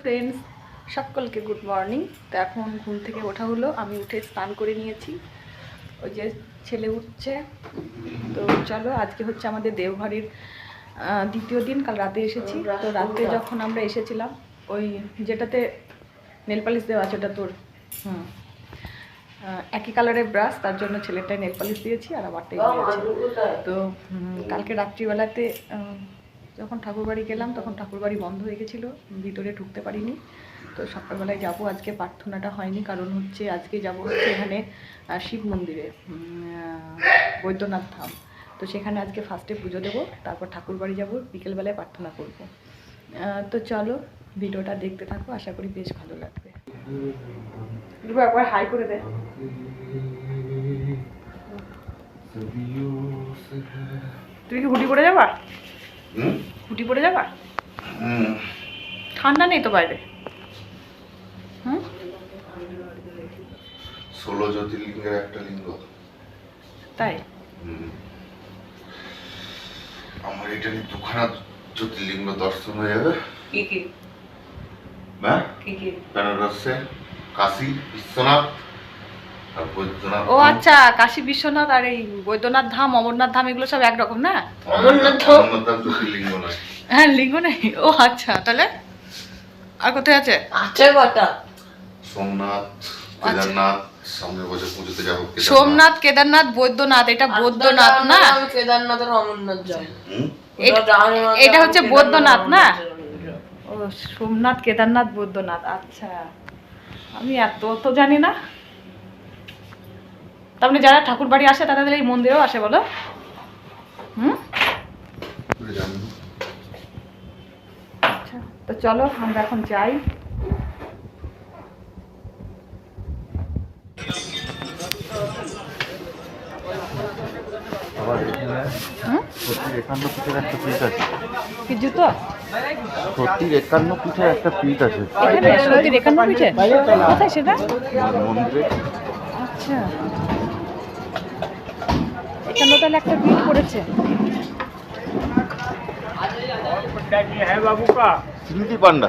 Friends সকলকে good morning তো এখন ঘুম থেকে ওঠা হলো, আমি উঠে স্নান করে নিয়েছি। ওই যে ছেলে উঠছে। তো চলো, আজকে হচ্ছে আমাদের দেওঘরের দ্বিতীয় দিন, কাল রাতে এসেছি। তো রাতে যখন আমরা এসেছিলাম, ওই যেটাতে নেল পালিশ দেওয়া আছে, ওটা তোর, হুম একই কালারের ব্রাশ তার জন্য ছেলেটাই নেল পালিশ দিয়েছি আর আমারটাই দিয়েছি। তো কালকে রাত্রিবেলাতে যখন ঠাকুরবাড়ি গেলাম তখন ঠাকুরবাড়ি বন্ধ হয়ে গেছিল ভিতরে ঢুকতে পারিনি। তো সকালবেলায় যাব আজকে প্রার্থনাটা হয়নি কারণ হচ্ছে আজকে যাব হচ্ছে এখানে শিব মন্দিরে বৈদ্যনাথ ধাম। তো সেখানে আজকে ফার্স্টে পুজো দেবো তারপর ঠাকুরবাড়ি যাব বিকেলবেলায় প্রার্থনা করব। তো চলো ভিডিওটা দেখতে থাকো আশা করি বেশ ভালো লাগবে। একবার হাই করে দে। তুমি কি হুটি করে যাবা? হুটি পরে যাবা? ঠান্ডা নেই তো বাইরে। হুম? ষোলো জ্যোতির্লিঙ্গের একটা লিঙ্গ। তাই? হুম। আমার এটা নিয়ে দুখানা জ্যোতির্লিঙ্গ দর্শন হয়ে যাবে। কি কি? হ্যাঁ? কি কি? বেনারসে কাশী বিশ্বনাথ ও আচ্ছা কাশী বিশ্বনাথ আর এই বৈদ্যনাথ ধাম অমরনাথ ধাম এগুলো সব একরকম না? অমরনাথ হ্যাঁ লিঙ্গ নেই। ও আচ্ছা তাহলে? আর কোথায় আছে? আছে কটা সোমনাথ কেদারনাথ বছর পুজোতে যাব সোমনাথ কেদারনাথ বৈদ্যনাথ এটা বৈদ্যনাথ না? আমি কেদারনাথের অমরনাথ যাই এটা হচ্ছে বৈদ্যনাথ না? ও সোমনাথ কেদারনাথ বৈদ্যনাথ আচ্ছা। আমি এত তো জানি না। তার মানে যারা ঠাকুর বাড়ি আসে তাদের এই মন্দিরেও আসে বলো? হুম। আচ্ছা তো চলো আমরা এখন যাই। আবার এখানে হুম? সত্যির একান্ন পিঠের একটা পিঠ আছে। কি জুতো? সত্যির একান্ন পিঠের একটা পিঠ আছে। এখানে সত্যি একান্ন পিঠে? কোথায় সেটা? আচ্ছা। এখানে তাহলে একটা পিঠ পড়েছে। স্মৃতি পান্ডা।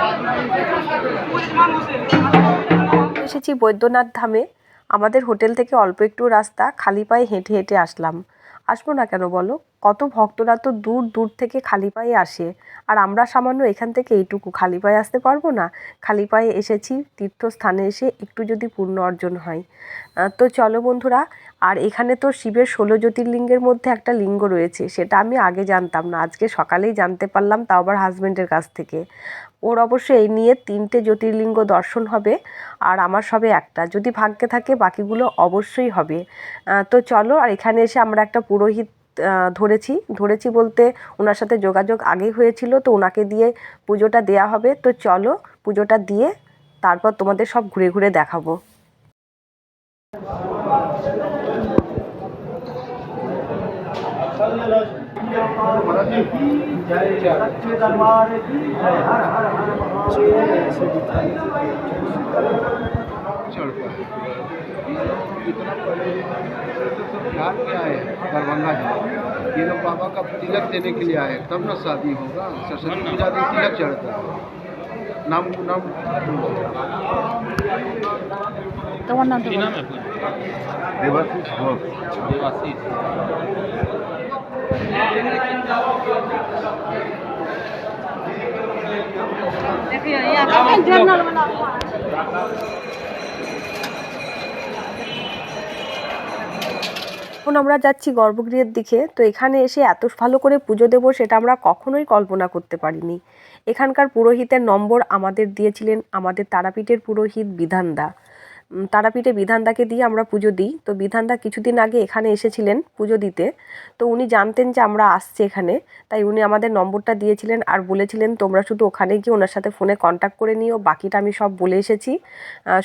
এসেছি বৈদ্যনাথ ধামে। আমাদের হোটেল থেকে অল্প একটু রাস্তা, খালি পায়ে হেঁটে হেঁটে আসলাম। আসব না কেন বলো? কত ভক্তরা তো দূর দূর থেকে খালি পায়ে আসে। আর আমরা সামান্য এখান থেকে এইটুকু খালি পায়ে আসতে পারব না? খালি পায়ে এসেছি, তীর্থস্থানে এসে একটু যদি পূর্ণ অর্জন হয়। তো চলো বন্ধুরা, আর এখানে তো শিবের ষোলো জ্যোতির্লিঙ্গের মধ্যে একটা লিঙ্গ রয়েছে, সেটা আমি আগে জানতাম না। আজকে সকালেই জানতে পারলাম, তাও আবার হাজব্যান্ডের কাছ থেকে। ওর অবশ্য এই নিয়ে তিনটে জ্যোতির্লিঙ্গ দর্শন হবে, আর আমার সবে একটা। যদি ভাগ্যে থাকে, বাকিগুলো অবশ্যই হবে। তো চলো, আর এখানে এসে আমরা একটা পুরোহিত ধরেছি। ধরেছি বলতে ওনার সাথে যোগাযোগ আগেই হয়েছিল, তো ওনাকে দিয়ে পুজোটা দেয়া হবে। তো চলো, পুজোটা দিয়ে তারপর তোমাদের সব ঘুরে ঘুরে দেখাবো। बिहार के आए हैं दरभंगा जिले ये लोग बाबा का तिलक देने के लिए आए हैं, तब ना शादी होगा सरस्वती पूजा दिन तिलक चढ़ता है नाम नाम তোমার নাম তো বলো। দেবাশিস ঘোষ এখন আমরা যাচ্ছি গর্ভগৃহের দিকে, তো এখানে এসে এত ভালো করে পুজো দেবো সেটা আমরা কখনোই কল্পনা করতে পারিনি। এখানকার পুরোহিতের নম্বর আমাদের দিয়েছিলেন, আমাদের তারাপীঠের পুরোহিত বিধানদা। তারাপীঠে বিধানদাকে দিয়ে আমরা পুজো দিই। তো বিধানদা কিছুদিন আগে এখানে এসেছিলেন পুজো দিতে। তো উনি জানতেন যে আমরা আসছি এখানে। তাই উনি আমাদের নম্বরটা দিয়েছিলেন আর বলেছিলেন, তোমরা শুধু ওখানে গিয়ে ওনার সাথে ফোনে কন্ট্যাক্ট করে নিও। বাকিটা আমি সব বলে এসেছি।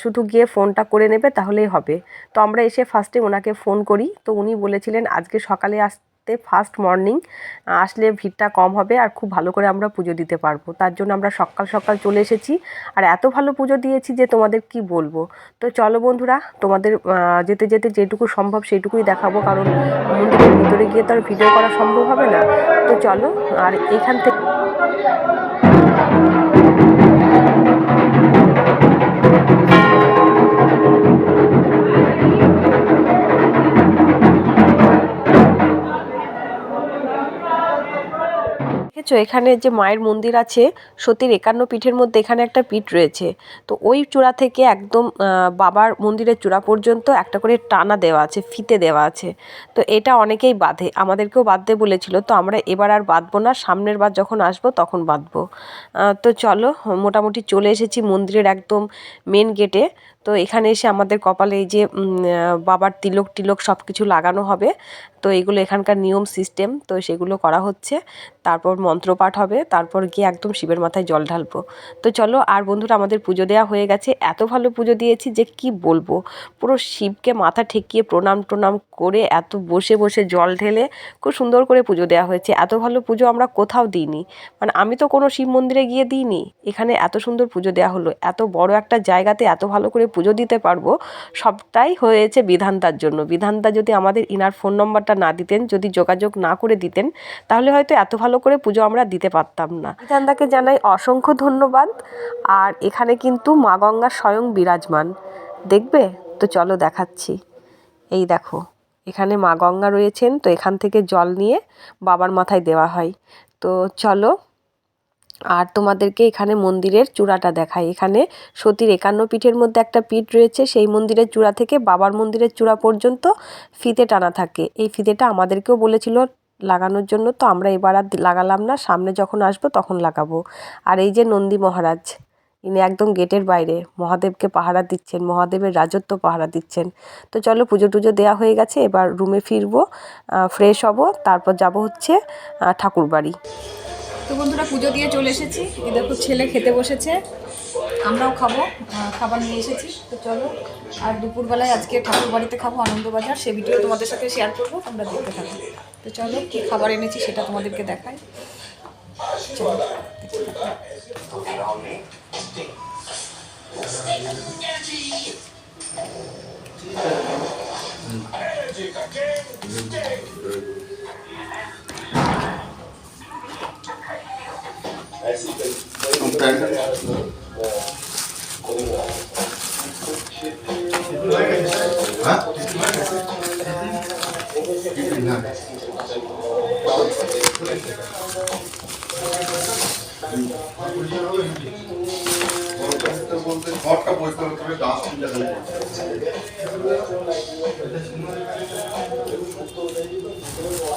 শুধু গিয়ে ফোনটা করে নেবে, তাহলেই হবে। তো আমরা এসে ফার্স্টে ওনাকে ফোন করি। তো উনি বলেছিলেন, আজকে সকালে আসতে ফার্স্ট মর্নিং আসলে ভিড়টা কম হবে আর খুব ভালো করে আমরা পুজো দিতে পারব। তার জন্য আমরা সকাল সকাল চলে এসেছি আর এত ভালো পুজো দিয়েছি যে তোমাদের কি বলব? তো চলো বন্ধুরা, তোমাদের যেতে যেতে যেটুকু সম্ভব সেটুকুই দেখাবো, কারণ মন্দিরের ভিতরে গিয়ে তো আর ভিডিও করা সম্ভব হবে না। তো চলো, আর এখান থেকে দেখেছ, এখানে যে মায়ের মন্দির আছে, সতীর একান্ন পিঠের মধ্যে এখানে একটা পিঠ রয়েছে। তো ওই চূড়া থেকে একদম বাবার মন্দিরের চূড়া পর্যন্ত একটা করে টানা দেওয়া আছে, ফিতে দেওয়া আছে। তো এটা অনেকেই বাঁধে, আমাদেরকেও বাঁধতে বলেছিল। তো আমরা এবার আর বাঁধবো না, সামনের বার যখন আসব তখন বাঁধবো। তো চলো, মোটামুটি চলে এসেছি মন্দিরের একদম মেন গেটে তো এখানে এসে আমাদের কপালে এই যে বাবার তিলক টিলক সব কিছু লাগানো হবে। তো এগুলো এখানকার নিয়ম, সিস্টেম, তো সেগুলো করা হচ্ছে। তারপর মন্ত্রপাঠ হবে, তারপর গিয়ে একদম শিবের মাথায় জল ঢালবো। তো চলো, আর বন্ধুরা, আমাদের পুজো দেওয়া হয়ে গেছে। এত ভালো পুজো দিয়েছি যে কি বলব? পুরো শিবকে মাথা ঠেকিয়ে প্রণাম টনাম করে এত বসে বসে জল ঢেলে খুব সুন্দর করে পুজো দেওয়া হয়েছে। এত ভালো পুজো আমরা কোথাও দিইনি। মানে আমি তো কোনো শিব মন্দিরে গিয়ে দিইনি। এখানে এত সুন্দর পুজো দেওয়া হলো। এত বড় একটা জায়গাতে এত ভালো করে পুজো দিতে পারব, সবটাই হয়েছে বিধানতার জন্য। বিধানতা যদি আমাদের ইনার ফোন নম্বরটা না দিতেন, যদি যোগাযোগ না করে দিতেন, তাহলে হয়তো এত ভালো করে পুজো আমরা দিতে পারতাম না। বিধানদাকে জানাই অসংখ্য ধন্যবাদ। আর এখানে কিন্তু মা গঙ্গা স্বয়ং বিরাজমান। দেখবে? তো চলো দেখাচ্ছি। এই দেখো, এখানে মা গঙ্গা রয়েছেন, তো এখান থেকে জল নিয়ে বাবার মাথায় দেওয়া হয়। তো চলো আর তোমাদেরকে এখানে মন্দিরের চূড়াটা দেখাই। এখানে সতীর একান্ন পিঠের মধ্যে একটা পিঠ রয়েছে। সেই মন্দিরের চূড়া থেকে বাবার মন্দিরের চূড়া পর্যন্ত ফিতে টানা থাকে। এই ফিতেটা আমাদেরকেও বলেছিল লাগানোর জন্য, তো আমরা এবার আর লাগালাম না। সামনে যখন আসব তখন লাগাবো। আর এই যে নন্দী মহারাজ, ইনি একদম গেটের বাইরে, মহাদেবকে পাহারা দিচ্ছেন, মহাদেবের রাজত্ব পাহারা দিচ্ছেন। তো চলো পুজো টুজো দেওয়া হয়ে গেছে, এবার রুমে ফিরবো ফ্রেশ হব, তারপর যাব হচ্ছে ঠাকুর বাড়ি তো বন্ধুরা পুজো দিয়ে চলে এসেছি। এই দেখো ছেলে খেতে বসেছে। আমরাও খাব খাবার নিয়ে এসেছি। তো চলো, আর দুপুরবেলায় আজকে ঠাকুর বাড়িতে খাব আনন্দবাজার। সে ভিডিও তোমাদের সাথে শেয়ার করব, তোমরা দেখতে থাকো। তো চলো, কী খাবার এনেছি সেটা তোমাদেরকে দেখাই। চলো ঘরটা পরিষ্কার করে ডাস্টবিনটা খালি কাল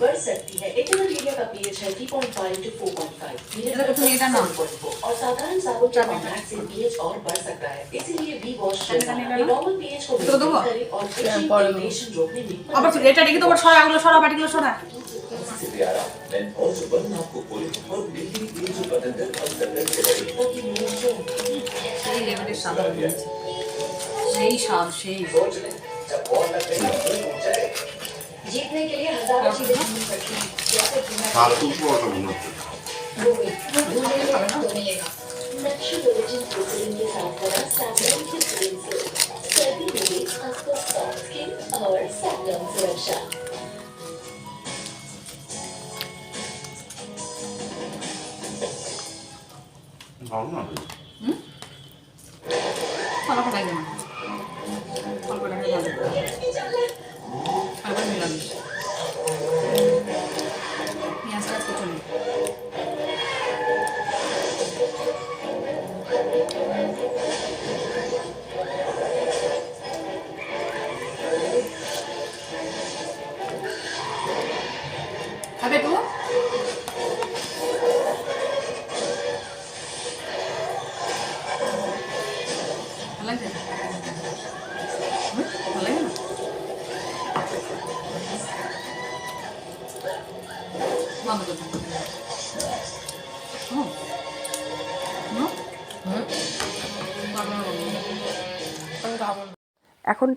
बढ़ सकती है इटरनल मीडिया का पीएच है 3.5 टू 4.5 इधर देखो तुम ये डालो। और साधारण साबुन के पीएच और बढ़ सकता है वॉश नॉर्मल पीएच को तो दो मेंटेन करें और পরে इरिटेशन रोकने में আবার এটা রেখে তোমার সরা ওগুলো সরা বাটিগুলো সরা से प्यारा मेंथोल सुपर आपको पूरी और मीठी मीठी जो बदन में और दर्द से लड़ी होगी मुझे সেই লেভেলের স্বাদ হয়েছে সেই স্বাদ সেই सोच ले जब बॉल लगने का दिल टूट जाए जीतने के लिए हजारों चीजें करनी पड़ती हैं स्किन और सैफरन सुरक्षा ভালো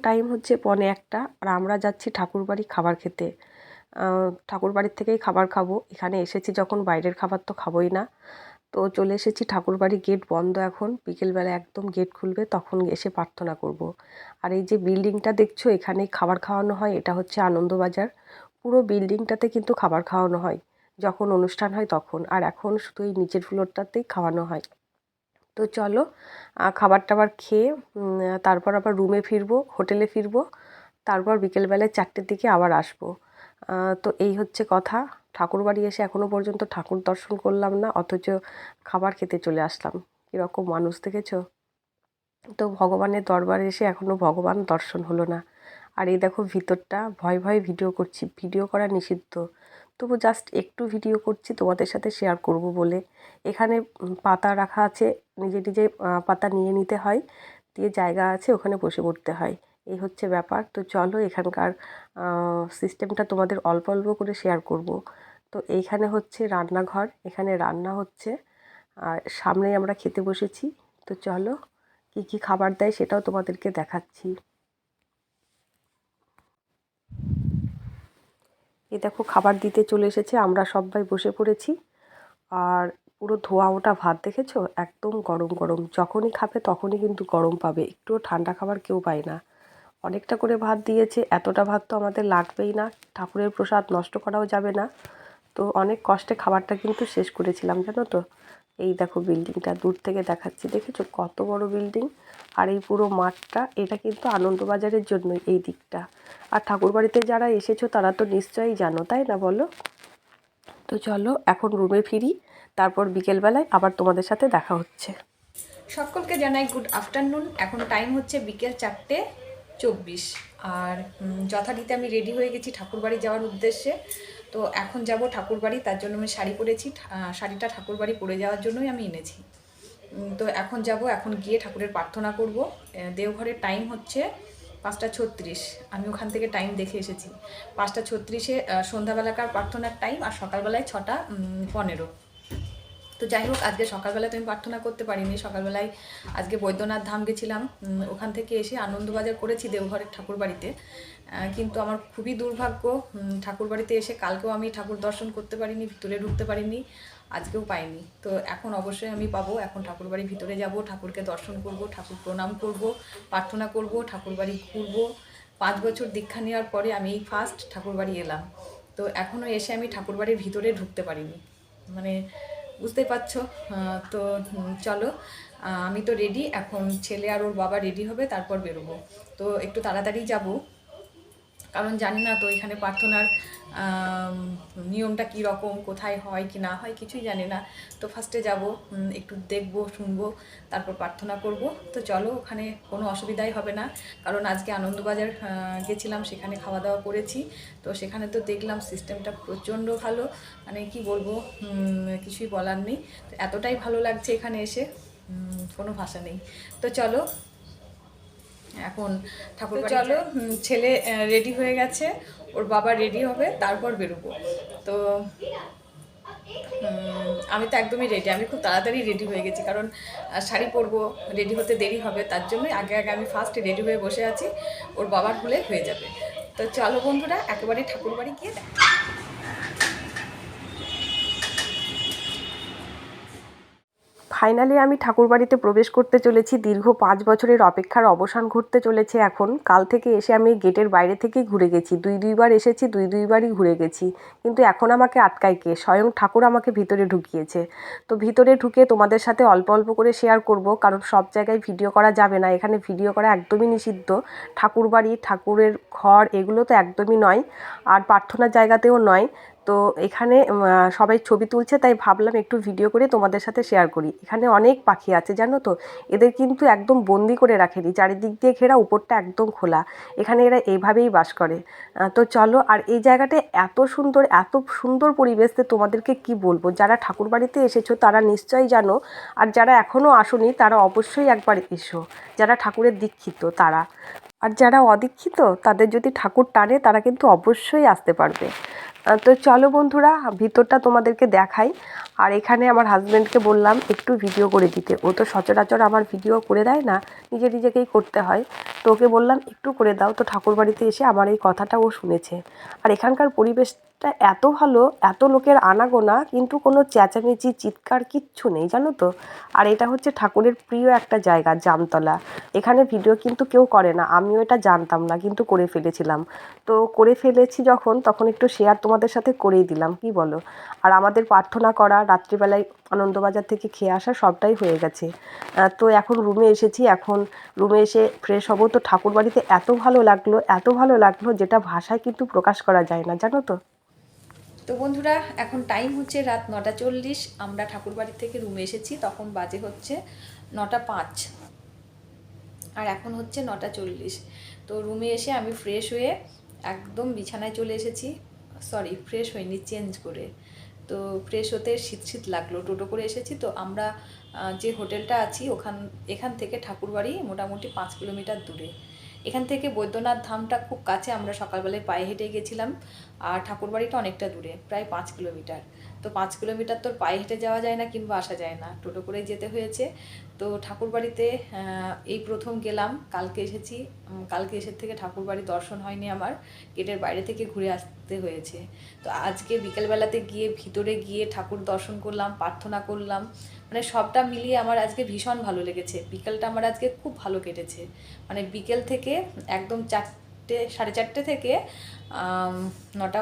টাইম হচ্ছে পৌনে একটা, আর আমরা যাচ্ছি ঠাকুরবাড়ি খাবার খেতে। ঠাকুরবাড়ির থেকেই খাবার খাব। এখানে এসেছি যখন, বাইরের খাবার তো খাবোই না। তো চলে এসেছি ঠাকুরবাড়ি গেট বন্ধ এখন। বিকেলবেলা একদম গেট খুলবে, তখন এসে প্রার্থনা করব। আর এই যে বিল্ডিংটা দেখছ এখানে খাবার খাওয়ানো হয়, এটা হচ্ছে আনন্দবাজার। পুরো বিল্ডিংটাতে কিন্তু খাবার খাওয়ানো হয়। যখন অনুষ্ঠান হয় তখন। আর এখন শুধু এই নিচের ফ্লোরটাতেই খাওয়ানো হয়। তো চলো খাবার টাবার খেয়ে তারপর আবার রুমে ফিরবো হোটেলে ফিরবো, তারপর বিকেলবেলায় চারটের দিকে আবার আসব। তো এই হচ্ছে কথা। ঠাকুরবাড়ি এসে এখনও পর্যন্ত ঠাকুর দর্শন করলাম না, অথচ খাবার খেতে চলে আসলাম। কীরকম মানুষ দেখেছ? তো ভগবানের দরবারে এসে এখনও ভগবান দর্শন হলো না। আর এই দেখো ভিতরটা, ভয় ভয় ভিডিও করছি। ভিডিও করা নিষিদ্ধ। তবু জাস্ট একটু ভিডিও করছি, তোমাদের সাথে শেয়ার করব বলে। এখানে পাতা রাখা আছে, নিজে নিজে পাতা নিয়ে নিতে হয়, দিয়ে জায়গা আছে, ওখানে বসে পড়তে হয়। এই হচ্ছে ব্যাপার। তো চলো এখানকার সিস্টেমটা তোমাদের অল্প অল্প করে শেয়ার করব। তো এইখানে হচ্ছে রান্নাঘর, এখানে রান্না হচ্ছে, আর সামনেই আমরা খেতে বসেছি। তো চলো, কী কী খাবার দেয় সেটাও তোমাদেরকে দেখাচ্ছি। এই দেখো খাবার দিতে চলে এসেছে, আমরা সবাই বসে পড়েছি। আর পুরো ধোয়া ওটা ভাত, দেখেছ? একদম গরম গরম। যখনই খাবে তখনই কিন্তু গরম পাবে। একটুও ঠান্ডা খাবার কেউ পায় না। অনেকটা করে ভাত দিয়েছে, এতটা ভাত তো আমাদের লাগবেই না। ঠাকুরের প্রসাদ নষ্ট করাও যাবে না। তো অনেক কষ্টে খাবারটা কিন্তু শেষ করেছিলাম, জানো তো? এই দেখো বিল্ডিংটা দূর থেকে দেখাচ্ছি। দেখেছ কত বড় বিল্ডিং? আর এই পুরো মাঠটা, এটা কিন্তু আনন্দবাজারের জন্য এই দিকটা। আর ঠাকুরবাড়িতে যারা এসেছ, তারা তো নিশ্চয়ই জানো, তাই না বলো? তো চলো, এখন রুমে ফিরি, তারপর বিকেলবেলায় আবার তোমাদের সাথে দেখা হচ্ছে। সকলকে জানাই গুড আফটারনুন এখন টাইম হচ্ছে বিকেল চারটে চব্বিশ। আর যথারীতি আমি রেডি হয়ে গেছি ঠাকুরবাড়ি যাওয়ার উদ্দেশ্যে। তো এখন যাব ঠাকুরবাড়ি, তার জন্য আমি শাড়ি পরেছি শাড়িটা ঠাকুরবাড়ি পরে যাওয়ার জন্যই আমি এনেছি। তো এখন যাব, এখন গিয়ে ঠাকুরের প্রার্থনা করব। দেওঘরের টাইম হচ্ছে পাঁচটা ছত্রিশ। আমি ওখান থেকে টাইম দেখে এসেছি। পাঁচটা ছত্রিশে সন্ধ্যাবেলাকার প্রার্থনার টাইম আর সকালবেলায় ছটা পনেরো। তো যাই হোক, আজকে সকালবেলায় তো আমি প্রার্থনা করতে পারিনি। সকালবেলায় আজকে বৈদ্যনাথ ধাম গেছিলাম। ওখান থেকে এসে আনন্দবাজার করেছি দেওঘরের ঠাকুর বাড়িতে কিন্তু আমার খুবই দুর্ভাগ্য ঠাকুর বাড়িতে এসে কালকেও আমি ঠাকুর দর্শন করতে পারিনি, ভিতরে ঢুকতে পারিনি, আজকেও পাইনি। তো এখন অবশ্যই আমি পাবো, এখন ঠাকুর বাড়ির ভিতরে যাব, ঠাকুরকে দর্শন করব, ঠাকুর প্রণাম করব, প্রার্থনা করব ঠাকুর বাড়ি ঘুরবো। পাঁচ বছর দীক্ষা নেওয়ার পরে আমি এই ফার্স্ট ঠাকুর বাড়ি এলাম। তো এখনও এসে আমি ঠাকুর বাড়ির ভিতরে ঢুকতে পারিনি। মানে বুঝতেই পারছ। তো চলো আমি তো রেডি এখন ছেলে আর ওর বাবা রেডি হবে, তারপর বেরোবো। তো একটু তাড়াতাড়ি যাব। কারণ জানি না তো এখানে প্রার্থনার নিয়মটা কী রকম, কোথায় হয়, কি না হয়, কিছুই জানি না। তো ফার্স্টে যাব একটু দেখব, শুনব, তারপর প্রার্থনা করব। তো চলো, ওখানে কোনো অসুবিধাই হবে না। কারণ আজকে আনন্দবাজার গেছিলাম, সেখানে খাওয়া দাওয়া করেছি। তো সেখানে তো দেখলাম সিস্টেমটা প্রচণ্ড ভালো। মানে কি বলব কিছুই বলার নেই। তো এতটাই ভালো লাগছে এখানে এসে কোনো ভাষা নেই। তো চলো এখন ঠাকুর চলো ছেলে রেডি হয়ে গেছে ওর বাবা রেডি হবে তারপর বেরোবো। তো আমি তো একদমই রেডি আমি খুব তাড়াতাড়ি রেডি হয়ে গেছি কারণ শাড়ি পরবো রেডি হতে দেরি হবে তার জন্যই আগে আগে আমি ফার্স্ট রেডি হয়ে বসে আছি ওর বাবার হলে হয়ে যাবে। তো চলো বন্ধুরা একেবারে ঠাকুর বাড়ি গিয়ে দেখা। ফাইনালি আমি ঠাকুরবাড়িতে প্রবেশ করতে চলেছি। দীর্ঘ পাঁচ বছরের অপেক্ষার অবসান ঘটতে চলেছে এখন। কাল থেকে এসে আমি গেটের বাইরে থেকেই ঘুরে গেছি। দুই দুইবার এসেছি, দুই দুইবারই ঘুরে গেছি। কিন্তু এখন আমাকে আটকায় কে? স্বয়ং ঠাকুর আমাকে ভিতরে ঢুকিয়েছে। তো ভিতরে ঢুকে তোমাদের সাথে অল্প অল্প করে শেয়ার করব, কারণ সব জায়গায় ভিডিও করা যাবে না। এখানে ভিডিও করা একদমই নিষিদ্ধ। ঠাকুরবাড়ি, ঠাকুরের ঘর এগুলো তো একদমই নয়। আর প্রার্থনার জায়গাতেও নয়। তো এখানে সবাই ছবি তুলছে, তাই ভাবলাম একটু ভিডিও করে তোমাদের সাথে শেয়ার করি। এখানে অনেক পাখি আছে, জানো তো? এদের কিন্তু একদম বন্দি করে রাখেনি। চারিদিক দিয়ে ঘেরা, উপরটা একদম খোলা। এখানে এরা এইভাবেই বাস করে। তো চলো, আর এই জায়গাটা এত সুন্দর এত সুন্দর পরিবেশ তোমাদেরকে কি বলব? যারা ঠাকুর বাড়িতে এসেছ, তারা নিশ্চয়ই জানো, আর যারা এখনও আসোনি, তারা অবশ্যই একবার এসো। যারা ঠাকুরের দীক্ষিত, তারা। আর যারা অদীক্ষিত, তাদের যদি ঠাকুর টানে, তারা কিন্তু অবশ্যই আসতে পারবে। তো চলো বন্ধুরা, ভিতরটা তোমাদেরকে দেখাই। আর এখানে আমার হাজব্যান্ডকে বললাম, একটু ভিডিও করে দিতে। ও তো সচরাচর আমার ভিডিও করে দেয় না, নিজে নিজেকেই করতে হয়। তো ওকে বললাম, একটু করে দাও। তো ঠাকুরবাড়িতে এসে আমার এই কথাটা ও শুনেছে। আর এখানকার পরিবেশটা এত ভালো, এত লোকের আনাগোনা, কিন্তু কোনো চেঁচামেচি, চিৎকার কিচ্ছু নেই, জানো তো? আর এটা হচ্ছে ঠাকুরের প্রিয় একটা জায়গা, জামতলা। এখানে ভিডিও কিন্তু কেউ করে না, আমিও এটা জানতাম না, কিন্তু করে ফেলেছিলাম। তো করে ফেলেছি যখন, তখন একটু শেয়ার তোমাদের সাথে করেই দিলাম, কি বলো? আর আমাদের প্রার্থনা করা, রাত্রিবেলায় আনন্দবাজার থেকে খেয়ে আসা সবটাই হয়ে গেছে। তো এখন রুমে এসেছি, এখন রুমে এসে ফ্রেশ হব। তো ঠাকুর বাড়িতে এত ভালো লাগল, এত ভালো লাগল, যেটা ভাষায় কিন্তু প্রকাশ করা যায় না, জানো তো? তো বন্ধুরা, এখন টাইম হচ্ছে রাত নটা চল্লিশ। আমরা ঠাকুরবাড়ি থেকে রুমে এসেছি, তখন বাজে হচ্ছে নটা পাঁচ। আর এখন হচ্ছে নটা চল্লিশ। তো রুমে এসে আমি ফ্রেশ হয়ে একদম বিছানায় চলে এসেছি। সরি ফ্রেশ হয়নি চেঞ্জ করে। তো ফ্রেশ হতে শীত শীত লাগল, টোটো করে এসেছি। তো আমরা যে হোটেলটা আছি, ওখান, এখান থেকে ঠাকুরবাড়ি মোটামুটি পাঁচ কিলোমিটার দূরে। এখান থেকে বৈদ্যনাথ ধামটা খুব কাছে, আমরা সকালবেলায় পায়ে হেঁটে গেছিলাম। আর ঠাকুরবাড়িটা অনেকটা দূরে, প্রায় পাঁচ কিলোমিটার। তো পাঁচ কিলোমিটার তোর পায়ে হেঁটে যাওয়া যায় না কিংবা আসা যায় না। টোটো করেই যেতে হয়েছে। তো ঠাকুরবাড়িতে এই প্রথম গেলাম। কালকে এসেছি। কালকে এসে থেকে ঠাকুরবাড়ি দর্শন হয়নি আমার। গেটের বাইরে থেকে ঘুরে আসতে হয়েছে। তো আজকে বিকেলবেলাতে গিয়ে ভিতরে গিয়ে ঠাকুর দর্শন করলাম, প্রার্থনা করলাম। মানে সবটা মিলিয়ে আমার আজকে ভীষণ ভালো লেগেছে। বিকেলটা আমার আজকে খুব ভালো কেটেছে। মানে বিকেল থেকে একদম চারটে, সাড়ে চারটে থেকে নটা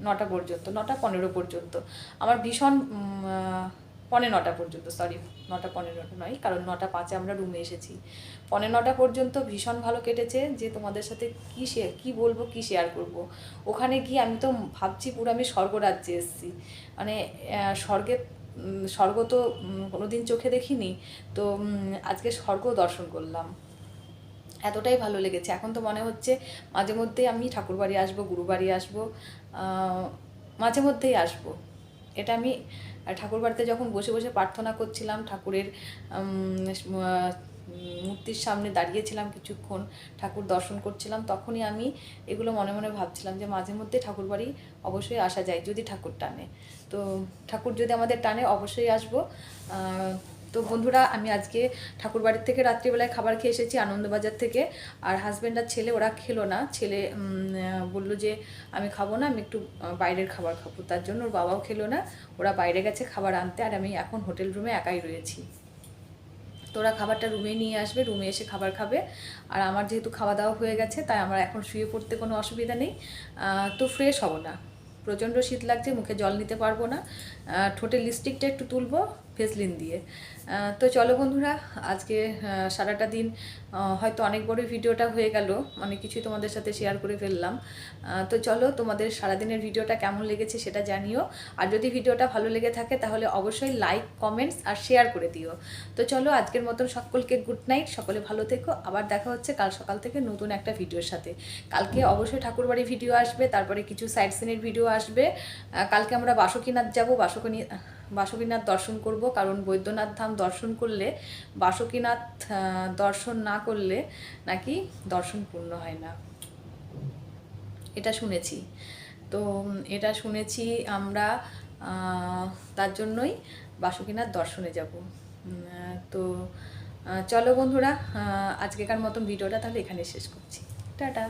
নটা পর্যন্ত নটা পনেরো পর্যন্ত। আমার ভীষণ পৌনে নটা পর্যন্ত সরি নটা পনেরোটা নয় কারণ নটা পাঁচে আমরা রুমে এসেছি। পৌনে নটা পর্যন্ত ভীষণ ভালো কেটেছে যে তোমাদের সাথে কী শেয়ার কী বলব কী শেয়ার করব। ওখানে গিয়ে আমি তো ভাবছি পুরো আমি স্বর্গরাজ্যে এসেছি। মানে আহ, স্বর্গের স্বর্গ তো কোনোদিন চোখে দেখিনি। তো আজকে স্বর্গ দর্শন করলাম। এতটাই ভালো লেগেছে। এখন তো মনে হচ্ছে মাঝে মধ্যে আমি ঠাকুরবাড়ি আসব গুরুবাড়ি আসব মাঝে মধ্যেই আসব। এটা আমি ঠাকুরবাড়িতে যখন বসে বসে প্রার্থনা করছিলাম, ঠাকুরের মূর্তির সামনে দাঁড়িয়েছিলাম কিছুক্ষণ, ঠাকুর দর্শন করছিলাম, তখনই আমি এগুলো মনে মনে ভাবছিলাম যে মাঝে মধ্যে ঠাকুরবাড়ি অবশ্যই আসা যায় যদি ঠাকুর টানে। তো ঠাকুর যদি আমাদের টানে, অবশ্যই আসব। তো বন্ধুরা, আমি আজকে ঠাকুরবাড়ির থেকে রাত্রিবেলায় খাবার খেয়ে এসেছি আনন্দবাজার থেকে। আর হাজব্যান্ড আর ছেলে, ওরা খেলো না। ছেলে বলল যে, আমি খাব না, আমি একটু বাইরের খাবার খাব। তার জন্য ওর বাবাও খেলো না। ওরা বাইরে গেছে খাবার আনতে, আর আমি এখন হোটেল রুমে একাই রয়েছি। তো ওরা খাবারটা রুমে নিয়ে আসবে, রুমে এসে খাবার খাবে। আর আমার যেহেতু খাওয়া দাওয়া হয়ে গেছে, তাই আমার এখন শুয়ে পড়তে কোনো অসুবিধা নেই। তো ফ্রেশ হব না। প্রচণ্ড শীত লাগছে, মুখে জল নিতে পারব না। ঠোঁটের লিপস্টিকটা একটু তুলবো ভেসলিন দিয়ে। তো চলো বন্ধুরা, আজকে সারাটা দিন হয়তো অনেক বড় ভিডিওটা হয়ে গেল মানে কিছুই তোমাদের সাথে শেয়ার করে ফেললাম। তো চলো তোমাদের সারাদিনের ভিডিওটা কেমন লেগেছে সেটা জানিও। আর যদি ভিডিওটা ভালো লেগে থাকে, তাহলে অবশ্যই লাইক কমেন্টস আর শেয়ার করে দিও। তো চলো আজকের মতন সকলকে গুড নাইট সকলে ভালো থেকো। আবার দেখা হচ্ছে কাল সকাল থেকে নতুন একটা ভিডিওর সাথে। কালকে অবশ্যই ঠাকুরবাড়ি ভিডিও আসবে, তারপরে কিছু সাইড সিনের ভিডিও আসবে। কালকে আমরা বাসুকীনাথ যাব বাসুকী বাসুকীনাথ দর্শন করব, কারণ বৈদ্যনাথ ধাম দর্শন করলে, বাসুকীনাথ দর্শন না করলে নাকি দর্শন পূর্ণ হয় না। এটা শুনেছি। তো এটা শুনেছি আমরা তার জন্যই বাসুকীনাথ দর্শনে যাব। তো চলো বন্ধুরা আজকেকার মতন ভিডিওটা তাহলে এখানে শেষ করছি। টাটা।